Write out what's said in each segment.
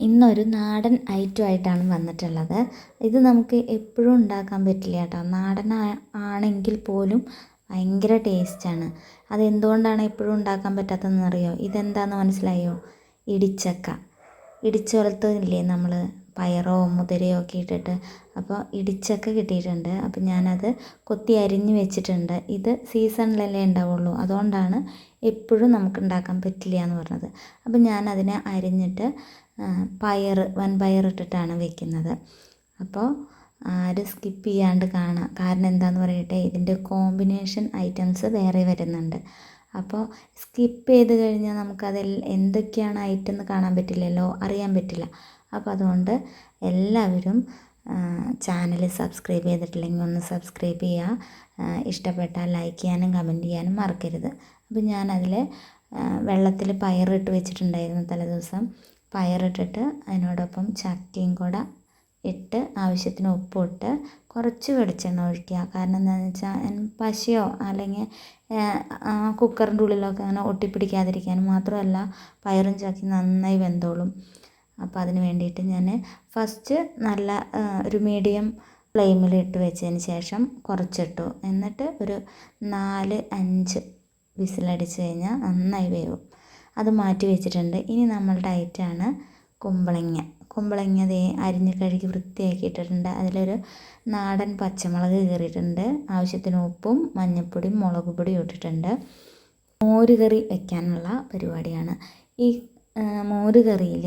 ഇന്നൊരു നാടൻ ഐറ്റമായിട്ടാണ് വന്നിട്ടുള്ളത്. ഇത് നമുക്ക് എപ്പോഴും ഉണ്ടാക്കാൻ പറ്റില്ല കേട്ടോ. നാടൻ ആണെങ്കിൽ പോലും ഭയങ്കര ടേസ്റ്റാണ്. അതെന്തുകൊണ്ടാണ് എപ്പോഴും ഉണ്ടാക്കാൻ പറ്റാത്തതെന്ന് അറിയോ ഇതെന്താണെന്ന് മനസ്സിലായോ? ഇടിച്ചക്ക. ഇടിച്ചുലത്തില്ലേ നമ്മൾ പയറോ മുതിരയോ ഒക്കെ ഇട്ടിട്ട് അപ്പോൾ ഇടിച്ചക്ക കിട്ടിയിട്ടുണ്ട്. അപ്പോൾ ഞാനത് കൊത്തി അരിഞ്ഞ് വെച്ചിട്ടുണ്ട്. ഇത് സീസണിലല്ലേ ഉണ്ടാവുള്ളൂ. അതുകൊണ്ടാണ് എപ്പോഴും നമുക്ക് ഉണ്ടാക്കാൻ പറ്റില്ല എന്ന് പറഞ്ഞത്. അപ്പോൾ ഞാനതിനെ അരിഞ്ഞിട്ട് പയർ വൻപയർ ഇട്ടിട്ടാണ് വെക്കുന്നത്. അപ്പോൾ ആരും സ്കിപ്പ് ചെയ്യാണ്ട് കാണാം. കാരണം എന്താണെന്ന് പറയട്ടെ ഇതിന്റെ കോമ്പിനേഷൻ ഐറ്റംസ് വേറെ വരുന്നുണ്ട്. അപ്പോൾ സ്കിപ്പ് ചെയ്ത് കഴിഞ്ഞാൽ നമുക്കതിൽ എന്തൊക്കെയാണ് ഐറ്റം എന്ന് കാണാൻ പറ്റില്ലല്ലോ അറിയാൻ പറ്റില്ല. അപ്പോൾ അതുകൊണ്ട് എല്ലാവരും ചാനൽ സബ്സ്ക്രൈബ് ചെയ്തിട്ടില്ലെങ്കിൽ ഒന്ന് സബ്സ്ക്രൈബ് ചെയ്യുക. ഇഷ്ടപ്പെട്ടാൽ ലൈക്ക് ചെയ്യാനും കമന്റ് ചെയ്യാനും മറക്കരുത്. അപ്പോൾ ഞാനതിൽ വെള്ളത്തിൽ പയറിട്ട് വെച്ചിട്ടുണ്ടായിരുന്നു തലേദിവസം. പയറിട്ടിട്ട് അതിനോടൊപ്പം ചക്കയും കൂടെ ഇട്ട് ആവശ്യത്തിന് ഉപ്പിട്ട് കുറച്ച് വെളിച്ചെണ്ണ ഒഴിക്കുക. കാരണം എന്താണെന്ന് വെച്ചാൽ പശയോ അല്ലെങ്കിൽ കുക്കറിന്റെ ഉള്ളിലൊക്കെ അങ്ങനെ ഒട്ടിപ്പിടിക്കാതിരിക്കാനും മാത്രമല്ല പയറും ചക്കി നന്നായി വെന്തോളും. അപ്പോൾ അതിന് വേണ്ടിയിട്ട് ഞാൻ ഫസ്റ്റ് നല്ല ഒരു മീഡിയം ഫ്ലെയിമിൽ ഇട്ട് വെച്ചതിന് ശേഷം കുറച്ചിട്ടു. എന്നിട്ട് ഒരു നാല് അഞ്ച് വിസിലടിച്ച് കഴിഞ്ഞാൽ നന്നായി വേവും. അത് മാറ്റി വെച്ചിട്ടുണ്ട്. ഇനി നമ്മളുടെ ഐറ്റമാണ് കുമ്പളങ്ങ. കുമ്പളങ്ങ ദേ അരിഞ്ഞ് കഴുകി വൃത്തിയാക്കി ഇട്ടിട്ടുണ്ട് അതിലൊരു നാടൻ പച്ചമുളക് കീറിയിട്ടുണ്ട്. ആവശ്യത്തിന് ഉപ്പും മഞ്ഞൾപ്പൊടിയും മുളക് പൊടിയും ഇട്ടിട്ടുണ്ട്. മോരുകറി വെക്കാനുള്ള പരിപാടിയാണ്. ഈ മോര് കറിയിൽ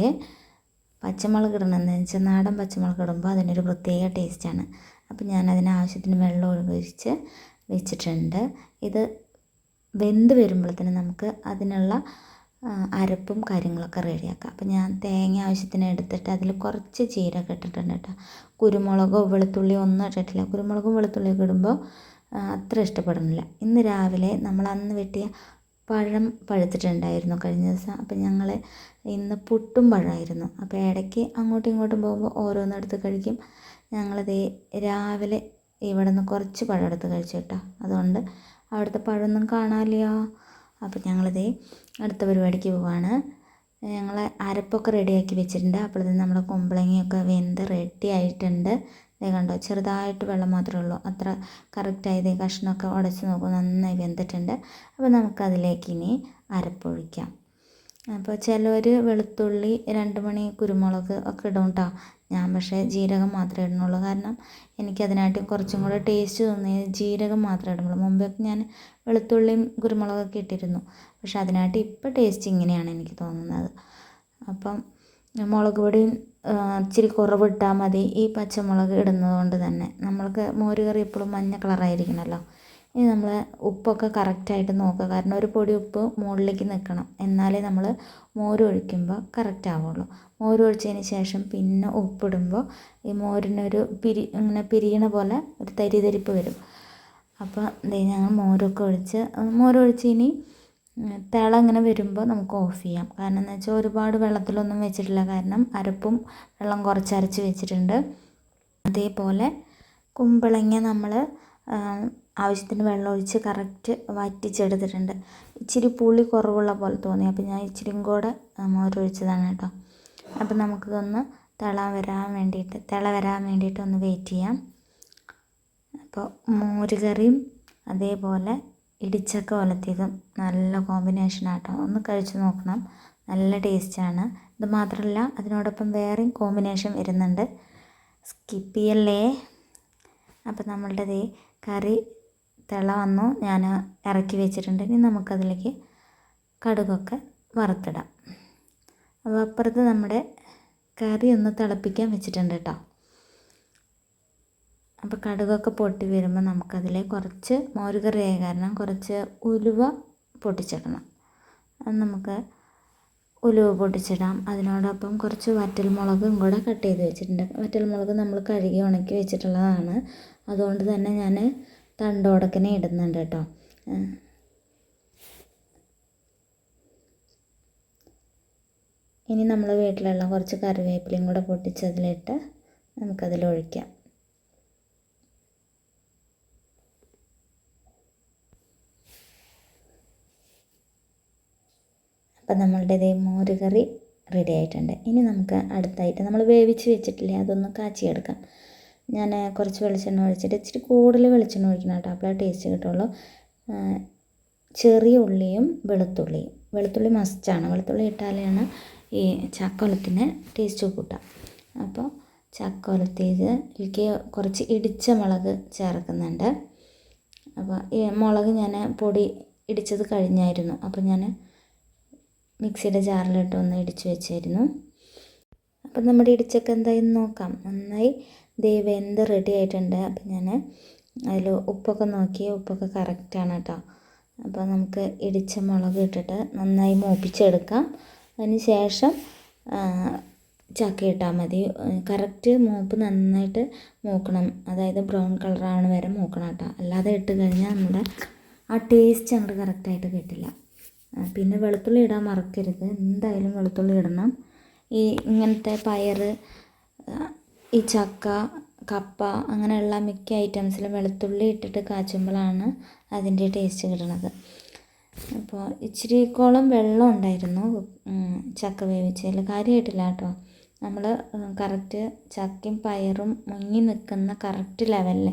പച്ചമുളക് ഇടണമെന്ന് വെച്ചാൽ നാടൻ പച്ചമുളക് ഇടുമ്പോൾ അതിനൊരു പ്രത്യേക ടേസ്റ്റാണ്. അപ്പം ഞാൻ അതിന് ആവശ്യത്തിന് വെള്ളം ഒഴിച്ച് വെച്ചിട്ടുണ്ട്. ഇത് വെന്ത് വരുമ്പോഴത്തേനും നമുക്ക് അതിനുള്ള അരപ്പും കാര്യങ്ങളൊക്കെ റെഡിയാക്കാം. അപ്പം ഞാൻ തേങ്ങ ആവശ്യത്തിന് എടുത്തിട്ട് അതിൽ കുറച്ച് ജീരകം ഇട്ടിട്ടുണ്ട് കേട്ടോ. കുരുമുളകോ വെളുത്തുള്ളിയോ ഒന്നും ഇട്ടിട്ടില്ല. കുരുമുളകും വെളുത്തുള്ളിയൊക്കെ ഇടുമ്പോൾ അത്ര ഇഷ്ടപ്പെടുന്നില്ല. ഇന്ന് രാവിലെ നമ്മൾ അന്ന് വെട്ടിയ പഴം പഴുത്തിട്ടുണ്ടായിരുന്നു കഴിഞ്ഞ ദിവസം. അപ്പം ഞങ്ങൾ ഇന്ന് പുട്ടും പഴമായിരുന്നു. അപ്പോൾ ഇടയ്ക്ക് അങ്ങോട്ടും ഇങ്ങോട്ടും പോകുമ്പോൾ ഓരോന്നെടുത്ത് കഴിക്കും. ഞങ്ങളത് രാവിലെ ഇവിടെ നിന്ന് കുറച്ച് പഴം എടുത്ത് കഴിച്ചു കേട്ടോ. അതുകൊണ്ട് അവിടുത്തെ പഴമൊന്നും കാണാനില്ല. അപ്പോൾ ഞങ്ങളിത് അടുത്ത പരിപാടിക്ക് പോവാണ്. ഞങ്ങൾ അരപ്പൊക്കെ റെഡിയാക്കി വെച്ചിട്ടുണ്ട്. അപ്പോഴത്തേക്കും നമ്മുടെ കുമ്പളങ്ങയൊക്കെ വെന്ത് റെഡി ആയിട്ടുണ്ട്. ഇതേ കണ്ടോ ചെറുതായിട്ട് വെള്ളം മാത്രമേ ഉള്ളൂ. അത്ര കറക്റ്റായി കഷ്ണമൊക്കെ ഉടച്ച് നോക്കും നന്നായി വെന്തിട്ടുണ്ട്. അപ്പോൾ നമുക്കതിലേക്ക് ഇനി അരപ്പൊഴിക്കാം. അപ്പോൾ ചിലവർ വെളുത്തുള്ളി രണ്ട് മണി കുരുമുളക് ഒക്കെ ഇടും കേട്ടോ ഞാൻ പക്ഷേ ജീരകം മാത്രമേ ഇടുന്നുള്ളൂ. കാരണം എനിക്കതിനായിട്ട് കുറച്ചും കൂടെ ടേസ്റ്റ് തോന്നിയത് ജീരകം മാത്രമേ ഇടുന്നുള്ളൂ. മുമ്പൊക്കെ ഞാൻ വെളുത്തുള്ളിയും കുരുമുളകൊക്കെ ഇട്ടിരുന്നു. പക്ഷേ അതിനായിട്ട് ഇപ്പോൾ ടേസ്റ്റ് ഇങ്ങനെയാണ് എനിക്ക് തോന്നുന്നത്. അപ്പം മുളക് പൊടിയും ഇച്ചിരി കുറവിട്ടാൽ മതി ഈ പച്ചമുളക് ഇടുന്നത് കൊണ്ട് തന്നെ. നമ്മൾക്ക് മോര് കറി എപ്പോഴും മഞ്ഞ കളറായിരിക്കണമല്ലോ ഇനി നമ്മൾ ഉപ്പൊക്കെ കറക്റ്റായിട്ട് നോക്കുക. കാരണം ഒരു പൊടി ഉപ്പ് മുകളിലേക്ക് നിൽക്കണം എന്നാലേ നമ്മൾ മോര് ഒഴിക്കുമ്പോൾ കറക്റ്റ് ആവുള്ളൂ. മോര് ശേഷം പിന്നെ ഉപ്പിടുമ്പോൾ ഈ മോരിനൊരു പിരി ഇങ്ങനെ പിരിയണ പോലെ ഒരു തരിതരിപ്പ് വരും. അപ്പോൾ ഞങ്ങൾ മോരൊക്കെ ഒഴിച്ച് മോരൊഴിച്ച് ഇനി തിള ഇങ്ങനെ വരുമ്പോൾ നമുക്ക് ഓഫ് ചെയ്യാം. കാരണം എന്ന് വെച്ചാൽ ഒരുപാട് വെള്ളത്തിലൊന്നും വെച്ചിട്ടില്ല. കാരണം അരപ്പും വെള്ളം കുറച്ച് അരച്ച് വെച്ചിട്ടുണ്ട്. അതേപോലെ കുമ്പളങ്ങ നമ്മൾ ആവശ്യത്തിന് വെള്ളം ഒഴിച്ച് കറക്റ്റ് വറ്റിച്ചെടുത്തിട്ടുണ്ട്. ഇച്ചിരി പുളി കുറവുള്ള പോലെ തോന്നി. അപ്പോൾ ഞാൻ ഇച്ചിരിയും കൂടെ മോരൊഴിച്ചതാണ് കേട്ടോ. അപ്പോൾ നമുക്കിതൊന്ന് തിള വരാൻ വേണ്ടിയിട്ട് തിള വരാൻ വേണ്ടിയിട്ട് ഒന്ന് വെയിറ്റ് ചെയ്യാം. അപ്പോൾ മോരുകറിയും അതേപോലെ ഇടിച്ചക്ക ഒലത്തിയതും നല്ല കോമ്പിനേഷൻ ആട്ടോ. ഒന്ന് കഴിച്ചു നോക്കണം. നല്ല ടേസ്റ്റാണ് ഇത് മാത്രമല്ല അതിനോടൊപ്പം വേറെയും കോമ്പിനേഷൻ വരുന്നുണ്ട്. സ്കിപ്പ് ചെയ്യല്ലേ? അപ്പം നമ്മളുടെ കറി തിള വന്നു. ഞാൻ ഇറക്കി വെച്ചിട്ടുണ്ട്. ഇനി നമുക്കതിലേക്ക് കടുകൊക്കെ വറുത്തിടാം. അപ്പോൾ അപ്പുറത്ത് നമ്മുടെ കറി ഒന്ന് തിളപ്പിക്കാൻ വെച്ചിട്ടുണ്ട് കേട്ടോ. അപ്പോൾ കടുകൊക്കെ പൊട്ടി വരുമ്പോൾ നമുക്കതിൽ കുറച്ച് മോരുകറിയായ കാരണം കുറച്ച് ഉലുവ പൊട്ടിച്ചിടണം. അത് നമുക്ക് ഉലുവ പൊട്ടിച്ചിടാം. അതിനോടൊപ്പം കുറച്ച് വറ്റൽമുളകും കൂടെ കട്ട് ചെയ്ത് വെച്ചിട്ടുണ്ട്. വറ്റൽമുളക് നമ്മൾ കഴുകി ഉണക്കി വെച്ചിട്ടുള്ളതാണ്. അതുകൊണ്ട് തന്നെ ഞാൻ തണ്ടോടക്കനെ ഇടുന്നുണ്ട് കേട്ടോ. ഇനി നമ്മൾ വീട്ടിലുള്ള കുറച്ച് കറിവേപ്പിലയും കൂടെ പൊട്ടിച്ചതിലിട്ട് നമുക്കതിൽ ഒഴിക്കാം അപ്പം നമ്മളുടെ ഇതേ മോരുകറി റെഡി ആയിട്ടുണ്ട്. ഇനി നമുക്ക് അടുത്തായിട്ട് നമ്മൾ വേവിച്ച് വെച്ചിട്ടില്ലേ അതൊന്ന് കാച്ചിയെടുക്കാം. ഞാൻ കുറച്ച് വെളിച്ചെണ്ണ ഒഴിച്ചിട്ട് ഇച്ചിരി കൂടുതൽ വെളിച്ചെണ്ണ ഒഴിക്കണം കേട്ടോ അപ്പോഴേ ടേസ്റ്റ് കിട്ടുള്ളൂ. ചെറിയ ഉള്ളിയും വെളുത്തുള്ളിയും. വെളുത്തുള്ളി മസ്റ്റാണ് വെളുത്തുള്ളി ഇട്ടാലാണ് ഈ ചക്കൊലത്തിന് ടേസ്റ്റ് കൂട്ടുക അപ്പോൾ ചക്കൊലത്തിയത് എനിക്ക് കുറച്ച് ഇടിച്ച മുളക് ചേർക്കുന്നുണ്ട്. അപ്പോൾ ഈ മുളക് ഞാൻ പൊടി ഇടിച്ചത് കഴിഞ്ഞായിരുന്നു. അപ്പോൾ ഞാൻ മിക്സിയുടെ ജാറിലിട്ട് ഒന്ന് ഇടിച്ചു വെച്ചായിരുന്നു. അപ്പം നമ്മുടെ ഇടിച്ചൊക്കെ എന്തായെന്ന് നോക്കാം. നന്നായി ദേ വെന്ത് റെഡി ആയിട്ടുണ്ട്. അപ്പം ഞാൻ അതിൽ ഉപ്പൊക്കെ നോക്കി. ഉപ്പൊക്കെ കറക്റ്റാണ് കേട്ടോ അപ്പോൾ നമുക്ക് ഇടിച്ച മുളക് ഇട്ടിട്ട് നന്നായി മൂപ്പിച്ചെടുക്കാം. അതിന് ശേഷം ചക്ക ഇട്ടാൽ മതി. കറക്റ്റ് മൂപ്പ് നന്നായിട്ട് മൂക്കണം. അതായത് ബ്രൗൺ കളറാണ് വരെ മൂക്കണം കേട്ടോ അല്ലാതെ ഇട്ട് കഴിഞ്ഞാൽ നമ്മുടെ ആ ടേസ്റ്റ് അങ്ങോട്ട് കറക്റ്റായിട്ട് കിട്ടില്ല. പിന്നെ വെളുത്തുള്ളി ഇടാൻ മറക്കരുത്. എന്തായാലും വെളുത്തുള്ളി ഇടണം. ഈ ഇങ്ങനത്തെ പയർ ഈ ചക്ക കപ്പ അങ്ങനെയുള്ള മിക്ക ഐറ്റംസിലും വെളുത്തുള്ളി ഇട്ടിട്ട് കാച്ചുമ്പോഴാണ് അതിന്റെ ടേസ്റ്റ് കിട്ടണത്. അപ്പോൾ ഇച്ചിരിക്കോളം വെള്ളം ഉണ്ടായിരുന്നു ചക്ക വേവിച്ചതിൽ. കാര്യമായിട്ടില്ല കേട്ടോ. നമ്മൾ കറക്റ്റ് ചക്കയും പയറും മുങ്ങി നിൽക്കുന്ന കറക്റ്റ് ലെവലിൽ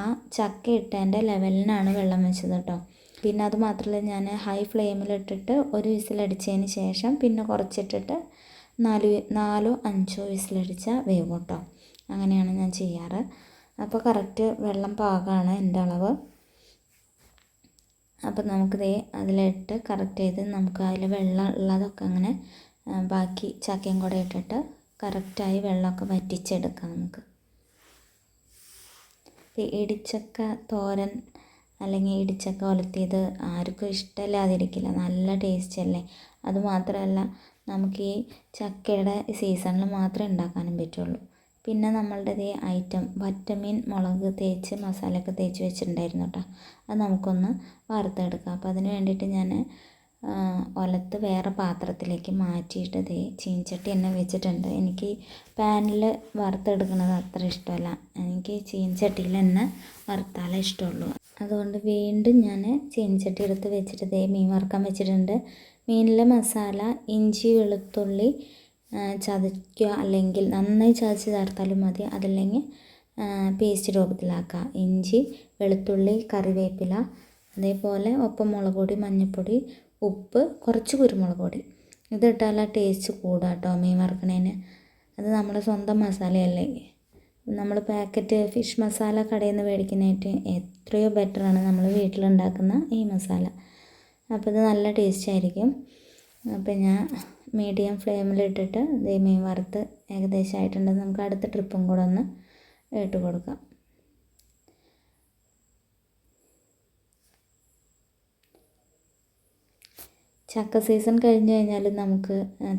ആ ചക്ക ഇട്ടതിന്റെ ലെവലിനാണ് വെള്ളം വെച്ചത് കേട്ടോ. പിന്നെ അത് മാത്രമല്ല ഞാൻ ഹൈ ഫ്ലെയിമിലിട്ടിട്ട് ഒരു വിസിലടിച്ചതിന് ശേഷം പിന്നെ കുറച്ചിട്ടിട്ട് നാല് നാലോ അഞ്ചോ വിസിലടിച്ചാൽ വേവും കേട്ടോ. അങ്ങനെയാണ് ഞാൻ ചെയ്യാറ്. അപ്പോൾ കറക്റ്റ് വെള്ളം പാകമാണ് എന്റെ അളവ്. അപ്പോൾ നമുക്കിതേ അതിലിട്ട് കറക്റ്റ് ചെയ്ത് നമുക്ക് അതിൽ വെള്ളം ഉള്ളതൊക്കെ അങ്ങനെ ബാക്കി ചക്കയും കൂടെ ഇട്ടിട്ട് കറക്റ്റായി വെള്ളമൊക്കെ വറ്റിച്ചെടുക്കാം നമുക്ക്. ഇടിച്ചക്ക തോരൻ അല്ലെങ്കിൽ ഇടിച്ചക്ക ഉലർത്തിയത് ആർക്കും ഇഷ്ടമില്ലാതിരിക്കില്ല. നല്ല ടേസ്റ്റ് അല്ലേ? അതുമാത്രമല്ല നമുക്ക് ഈ ചക്കയുടെ സീസണിൽ മാത്രമേ ഉണ്ടാക്കാനും പറ്റുള്ളൂ. പിന്നെ നമ്മളുടെ ഈ ഐറ്റം വറ്റമീൻ മുളക് തേച്ച് മസാലയൊക്കെ തേച്ച് വെച്ചിട്ടുണ്ടായിരുന്നു കേട്ടോ അത് നമുക്കൊന്ന് വറുത്തെടുക്കാം. അപ്പോൾ അതിന് വേണ്ടിയിട്ട് ഞാൻ ഒലത്ത് വേറെ പാത്രത്തിലേക്ക് മാറ്റിയിട്ട് ദേ ചീനച്ചട്ടി തന്നെ വെച്ചിട്ടുണ്ട്. എനിക്ക് പാനിൽ വറുത്തെടുക്കുന്നത് അത്ര ഇഷ്ടമല്ല. എനിക്ക് ചീനച്ചട്ടിയിൽ തന്നെ വറുത്താലേ ഇഷ്ടമുള്ളൂ. അതുകൊണ്ട് വീണ്ടും ഞാൻ ചീനച്ചട്ടി എടുത്ത് വെച്ചിട്ട് ദേ മീൻ വറുക്കാൻ വെച്ചിട്ടുണ്ട്. മീനിലെ മസാല ഇഞ്ചി വെളുത്തുള്ളി ചതയ്ക്കുക അല്ലെങ്കിൽ നന്നായി ചതച്ച് ചേർത്താലും മതി. അതല്ലെങ്കിൽ പേസ്റ്റ് രൂപത്തിലാക്കുക. ഇഞ്ചി വെളുത്തുള്ളി കറിവേപ്പില അതേപോലെ ഒപ്പം മുളക് പൊടി മഞ്ഞൾപ്പൊടി ഉപ്പ് കുറച്ച് കുരുമുളക് പൊടി. ഇതിട്ടാൽ ടേസ്റ്റ് കൂടുക കേട്ടോ മീൻ വറുക്കണേന്. അത് നമ്മുടെ സ്വന്തം മസാലയല്ലേ. നമ്മൾ പാക്കറ്റ് ഫിഷ് മസാല കടയിൽ നിന്ന് മേടിക്കുന്നതായിട്ട് എത്രയോ ബെറ്ററാണ് നമ്മൾ വീട്ടിലുണ്ടാക്കുന്ന ഈ മസാല. അപ്പോൾ ഇത് നല്ല ടേസ്റ്റ് ആയിരിക്കും. അപ്പോൾ ഞാൻ മീഡിയം ഫ്ലെയിമിലിട്ടിട്ട് ഇതേ മീൻ വറുത്ത് ഏകദേശം ആയിട്ടുണ്ട്. നമുക്ക് അടുത്ത ട്രിപ്പും കൂടെ ഒന്ന് ഇട്ട് കൊടുക്കാം. ചക്ക സീസൺ കഴിഞ്ഞ് കഴിഞ്ഞാൽ നമുക്ക്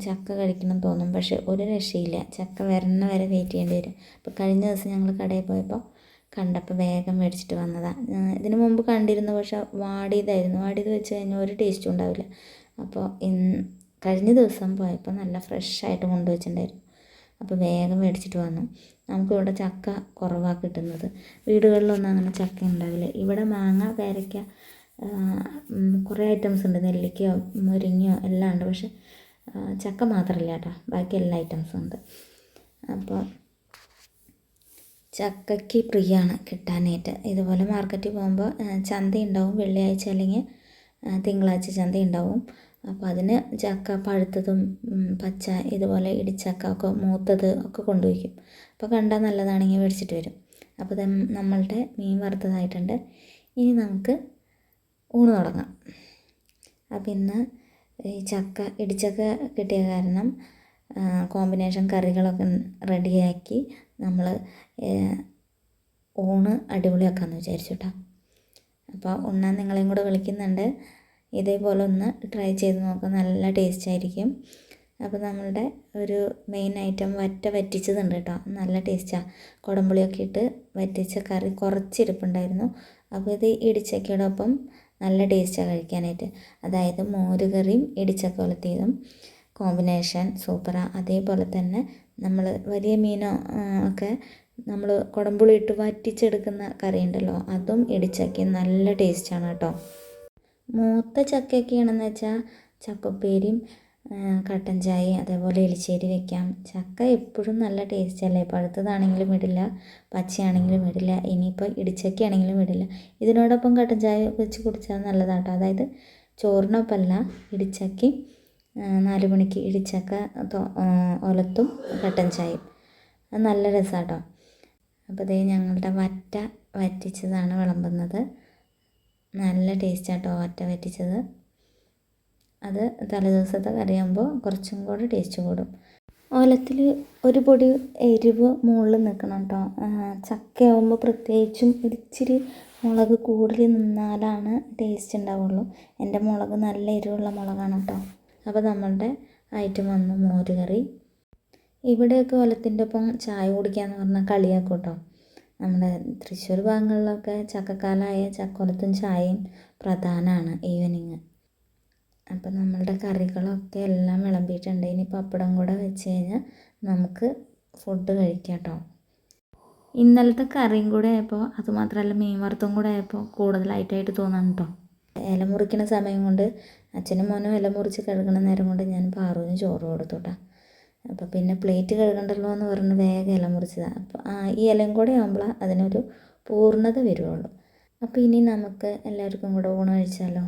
ചക്ക കഴിക്കണം തോന്നും. പക്ഷേ ഒരു രക്ഷയില്ല. ചക്ക വരണ വരെ വെയിറ്റ് ചെയ്യേണ്ടി വരും. അപ്പോൾ കഴിഞ്ഞ ദിവസം ഞങ്ങൾ കടയിൽ പോയപ്പോൾ കണ്ടപ്പോൾ വേഗം മേടിച്ചിട്ട് വന്നതാണ് ഇതിനു മുമ്പ് കണ്ടിരുന്നു പക്ഷെ വാടിയതായിരുന്നു. വാടിയത് വെച്ച് കഴിഞ്ഞാൽ ഒരു ടേസ്റ്റും ഉണ്ടാവില്ല. അപ്പോൾ കഴിഞ്ഞ ദിവസം പോയപ്പോൾ നല്ല ഫ്രഷായിട്ട് കൊണ്ടുവച്ചിട്ടുണ്ടായിരുന്നു. അപ്പോൾ വേഗം മേടിച്ചിട്ട് വന്നു. നമുക്കിവിടെ ചക്ക കുറവാണ് കിട്ടുന്നത്. വീടുകളിലൊന്നും അങ്ങനെ ചക്ക ഉണ്ടാവില്ല. ഇവിടെ മാങ്ങ പേരയ്ക്ക കുറേ ഐറ്റംസ് ഉണ്ട്. നെല്ലിക്കയോ മുരിങ്ങയോ എല്ലാം ഉണ്ട്. പക്ഷെ ചക്ക മാത്രമല്ല കേട്ടോ. ബാക്കി എല്ലാ ഐറ്റംസും ഉണ്ട്. അപ്പോൾ ചക്കയ്ക്ക് പ്രിയമാണ് കിട്ടാനായിട്ട്. ഇതുപോലെ മാർക്കറ്റിൽ പോകുമ്പോൾ ചന്ത ഉണ്ടാവും വെള്ളിയാഴ്ച അല്ലെങ്കിൽ തിങ്കളാഴ്ച ചന്ത ഉണ്ടാവും അപ്പോൾ അതിന് ചക്ക പഴുത്തതും പച്ച ഇതുപോലെ ഇടിച്ചക്ക ഒക്കെ മൂത്തത് ഒക്കെ കൊണ്ടുപോയിക്കും. അപ്പോൾ കണ്ടാൽ നല്ലതാണെങ്കിൽ മേടിച്ചിട്ട് വരും. അപ്പോൾ നമ്മളുടെ മീൻ വറുത്തതായിട്ടുണ്ട്. ഇനി നമുക്ക് ഊണ് തുടങ്ങാം. അപ്പം ഇന്ന് ഈ ചക്ക ഇടിച്ചക്ക കിട്ടിയ കാരണം കോമ്പിനേഷൻ കറികളൊക്കെ റെഡിയാക്കി നമ്മൾ ഊണ് അടിപൊളിയാക്കാമെന്ന് വിചാരിച്ചുട്ടാ. അപ്പോൾ ഒന്നാം നിങ്ങളെയും കൂടെ വിളിക്കുന്നുണ്ട്. ഇതേപോലെ ഒന്ന് ട്രൈ ചെയ്ത് നോക്കാം നല്ല ടേസ്റ്റ് ആയിരിക്കും അപ്പോൾ നമ്മളുടെ ഒരു മെയിൻ ഐറ്റം വറ്റ വറ്റിച്ചതുണ്ട് കേട്ടോ. നല്ല ടേസ്റ്റാണ് കുടംപുളിയൊക്കെ ഇട്ട് വറ്റിച്ച കറി കുറച്ചിരിപ്പുണ്ടായിരുന്നു അപ്പോൾ ഇത് ഇടിച്ചക്കയോടൊപ്പം നല്ല ടേസ്റ്റാണ് കഴിക്കാനായിട്ട്. അതായത് മോരുകറിയും ഇടിച്ചക്ക ഉലത്തിയതും കോമ്പിനേഷൻ സൂപ്പറാണ് അതേപോലെ തന്നെ നമ്മൾ വലിയ മീനോ ഒക്കെ നമ്മൾ കുടംപുളി ഇട്ട് വറ്റിച്ചെടുക്കുന്ന കറി ഉണ്ടല്ലോ അതും ഇടിച്ചക്കി നല്ല ടേസ്റ്റാണ് കേട്ടോ. മൂത്ത ചക്കയൊക്കെയാണെന്ന് വെച്ചാൽ ചക്കപ്പേരിയും കട്ടൻ ചായ അതേപോലെ എലിശ്ശേരി വെക്കാം. ചക്ക എപ്പോഴും നല്ല ടേസ്റ്റ് അല്ലേ? പഴുത്തതാണെങ്കിലും ഇടില്ല പച്ചയാണെങ്കിലും ഇടില്ല ഇനിയിപ്പോൾ ഇടിച്ചക്കയാണെങ്കിലും ഇടില്ല. ഇതിനോടൊപ്പം കട്ടൻ ചായ വെച്ച് കുടിച്ചാൽ നല്ലതാട്ടോ. അതായത് ചോറിനൊപ്പമല്ല ഇടിച്ചക്കയും നാല് മണിക്ക് ഇടിച്ചക്ക ഒലത്തും കട്ടൻ ചായയും. അത് നല്ല രസമാട്ടോ അപ്പോൾ ഇതേ ഞങ്ങളുടെ വറ്റ വറ്റിച്ചതാണ് വിളമ്പുന്നത്. നല്ല ടേസ്റ്റാട്ടോ വറ്റ വറ്റിച്ചത്. അത് തലേദിവസത്തെ കറിയാകുമ്പോൾ കുറച്ചും കൂടെ ടേസ്റ്റ് കൂടും. ഓലത്തിൽ ഒരു പൊടി എരിവ് മുകളിൽ നിൽക്കണം കേട്ടോ ചക്കയാകുമ്പോൾ പ്രത്യേകിച്ചും ഒരിച്ചിരി മുളക് കൂടുതൽ നിന്നാലാണ് ടേസ്റ്റ് ഉണ്ടാവുള്ളൂ. എന്റെ മുളക് നല്ല എരിവുള്ള മുളകാണ് കേട്ടോ അപ്പോൾ നമ്മളുടെ ഐറ്റം വന്നു മോരുകറി ഇവിടെയൊക്കെ ഓലത്തിന്റെ ഒപ്പം ചായ കുടിക്കാന്ന് പറഞ്ഞാൽ കളിയാക്കൂട്ടോ കേട്ടോ. നമ്മുടെ തൃശ്ശൂർ ഭാഗങ്ങളിലൊക്കെ ചക്കക്കാലമായ ചക്കോലത്തും ചായയും പ്രധാനമാണ് ഈവനിങ് അപ്പോൾ നമ്മളുടെ കറികളൊക്കെ എല്ലാം വിളമ്പിയിട്ടുണ്ട്. ഇനി പപ്പടം കൂടെ വെച്ച് കഴിഞ്ഞാൽ നമുക്ക് ഫുഡ് കഴിക്കാം കേട്ടോ. ഇന്നലത്തെ കറിയും കൂടെ ആയപ്പോൾ അതുമാത്രമല്ല മീൻ വറുത്തും കൂടെ ആയപ്പോൾ കൂടുതലായിട്ടായിട്ട് തോന്നാം കേട്ടോ. ഇല മുറിക്കണ സമയം കൊണ്ട് അച്ഛനും മോനും ഇല മുറിച്ച് കഴുകണ നേരം കൊണ്ട് ഞാൻ പാറുവിന് ചോറ് കൊടുത്തു കേട്ടോ അപ്പോൾ പിന്നെ പ്ലേറ്റ് കഴുകണ്ടല്ലോ എന്ന് പറഞ്ഞ് വേഗം ഇല മുറിച്ചതാണ് അപ്പോൾ ഈ ഇലയും കൂടെ ആകുമ്പോൾ അതിനൊരു പൂർണത വരുവുള്ളൂ. അപ്പോൾ ഇനി നമുക്ക് എല്ലാവർക്കും കൂടെ ഊണ് കഴിച്ചാലോ?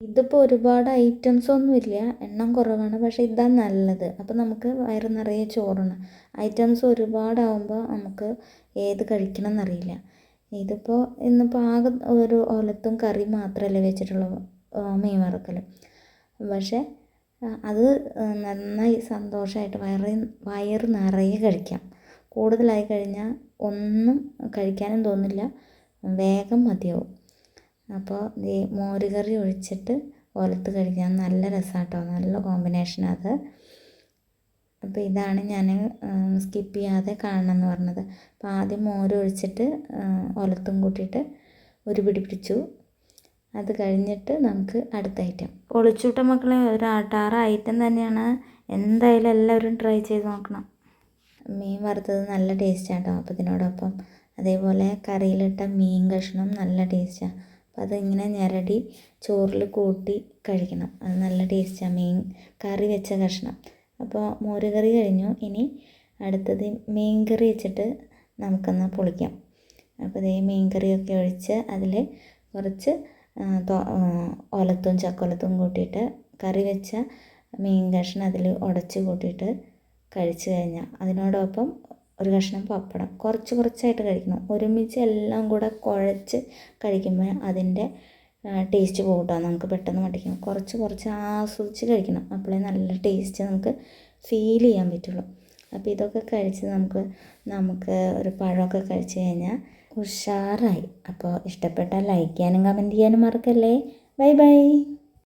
ഇതിപ്പോൾ ഒരുപാട് ഐറ്റംസ് ഒന്നും ഇല്ല. എണ്ണം കുറവാണ് പക്ഷേ ഇതാണ് നല്ലത്. അപ്പോൾ നമുക്ക് വയറ് നിറയെ ചോറാണ്. ഐറ്റംസ് ഒരുപാടാവുമ്പോൾ നമുക്ക് ഏത് കഴിക്കണം എന്നറിയില്ല ഇതിപ്പോൾ ഇന്നിപ്പോൾ ആകെ ഒരു ഓലത്തും കറി മാത്രമല്ലേ വെച്ചിട്ടുള്ളൂ മീൻ വറുക്കൽ പക്ഷേ അത് നന്നായി സന്തോഷമായിട്ട് വയറ് വയറ് നിറയെ കഴിക്കാം. കൂടുതലായി കഴിഞ്ഞാൽ ഒന്നും കഴിക്കാനും തോന്നില്ല വേഗം മതിയാവും. അപ്പോൾ ഈ മോരുകറി ഒഴിച്ചിട്ട് ഓലത്ത് കഴിക്കാൻ നല്ല രസമാണ് കേട്ടോ നല്ല കോമ്പിനേഷനാണ് അത്. അപ്പോൾ ഇതാണ് ഞാൻ സ്കിപ്പ് ചെയ്യാതെ കാണണം എന്ന് പറഞ്ഞത്. അപ്പോൾ ആദ്യം മോര് ഒഴിച്ചിട്ട് ഒലത്തും കൂട്ടിയിട്ട് ഒരു പിടി പിടിച്ചു അത് കഴിഞ്ഞിട്ട് നമുക്ക് അടുത്ത ഐറ്റം ഒളിച്ചൂട്ട മക്കളെ ഒരു ആട്ടാറ് ഐറ്റം തന്നെയാണ്. എന്തായാലും എല്ലാവരും ട്രൈ ചെയ്ത് നോക്കണം. മീൻ വറുത്തത് നല്ല ടേസ്റ്റാണ് കേട്ടോ അപ്പം ഇതിനോടൊപ്പം അതേപോലെ കറിയിലിട്ട മീൻ കഷ്ണം നല്ല ടേസ്റ്റാണ് അപ്പം അതിങ്ങനെ ഞെരടി ചോറിൽ കൂട്ടി കഴിക്കണം. അത് നല്ല ടേസ്റ്റാണ് മീൻ കറി വെച്ച കഷ്ണം. അപ്പോൾ മോരുകറി കഴിഞ്ഞു. ഇനി അടുത്തത് മീൻ കറി വെച്ചിട്ട് നമുക്കൊന്ന് പൊളിക്കാം. അപ്പോൾ ഇതേ മീൻ കറിയൊക്കെ ഒഴിച്ച് അതിൽ കുറച്ച് ഒലത്തും ചക്കൊലത്തും കൂട്ടിയിട്ട് കറി വെച്ച മീൻ കഷ്ണം അതിൽ ഉടച്ച് കൂട്ടിയിട്ട് കഴിച്ചു കഴിഞ്ഞാൽ അതിനോടൊപ്പം ഒരു കഷ്ണം പപ്പടം കുറച്ച് കുറച്ചായിട്ട് കഴിക്കണം. ഒരുമിച്ച് എല്ലാം കൂടെ കുഴച്ച് കഴിക്കുമ്പോൾ അതിന്റെ ടേസ്റ്റ് പോകട്ടോ. നമുക്ക് പെട്ടെന്ന് മടിക്കും കുറച്ച് കുറച്ച് ആസ്വദിച്ച് കഴിക്കണം. അപ്പോഴേ നല്ല ടേസ്റ്റ് നമുക്ക് ഫീൽ ചെയ്യാൻ പറ്റുള്ളൂ. അപ്പോൾ ഇതൊക്കെ കഴിച്ച് നമുക്ക് നമുക്ക് ഒരു പഴമൊക്കെ കഴിച്ച് കഴിഞ്ഞാൽ ഉഷാറായി. അപ്പോൾ ഇഷ്ടപ്പെട്ടാൽ ലൈക്ക് ചെയ്യാനും കമന്റ് ചെയ്യാനും മറക്കല്ലേ. Bye bye